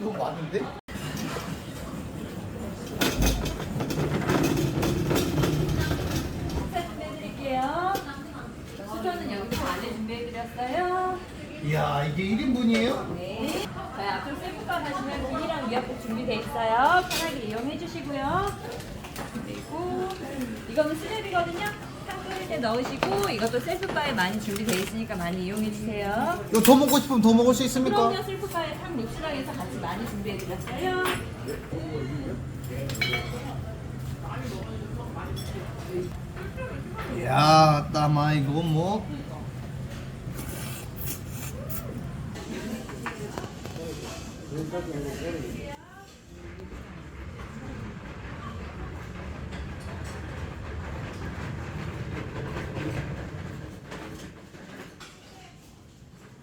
너무 많은데? 식사 준비해드릴게요. 수저는 여기서 안에 준비해드렸어요. 이야 이게 1인분이에요? 네. 저희 앞으로 셀프바 가시면 비닐랑 위약국 준비되어 있어요. 편하게 이용해 주시고요. 그리고 이거는 스냅이거든요. 탕 끓일 때 넣으시고 이것도 셀프바에 많이 준비되어 있으니까 많이 이용해 주세요. 이거 더 먹고 싶으면 더 먹을 수 있습니까? 그럼요 셀프바에 탕 믹스랑 해서 같이 많이 준비해 드렸어요. 이야 따마 이거 뭐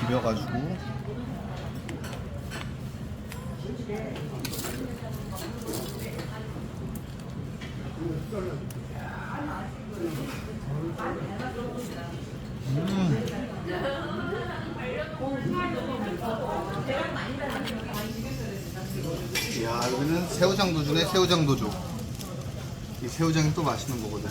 비벼가지고 야 여기는 새우장도 주네 새우장도 줘. 이 새우장이 또 맛있는 거거든.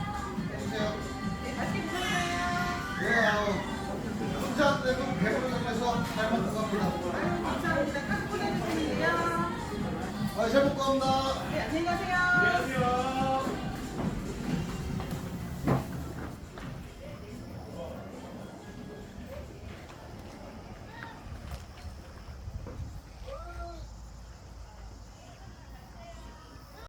잘 먹고 갑니다. 감사합니다. 깍 보내주세요. 아, 잘 먹고 갑니다. 네, 안녕히 가세요.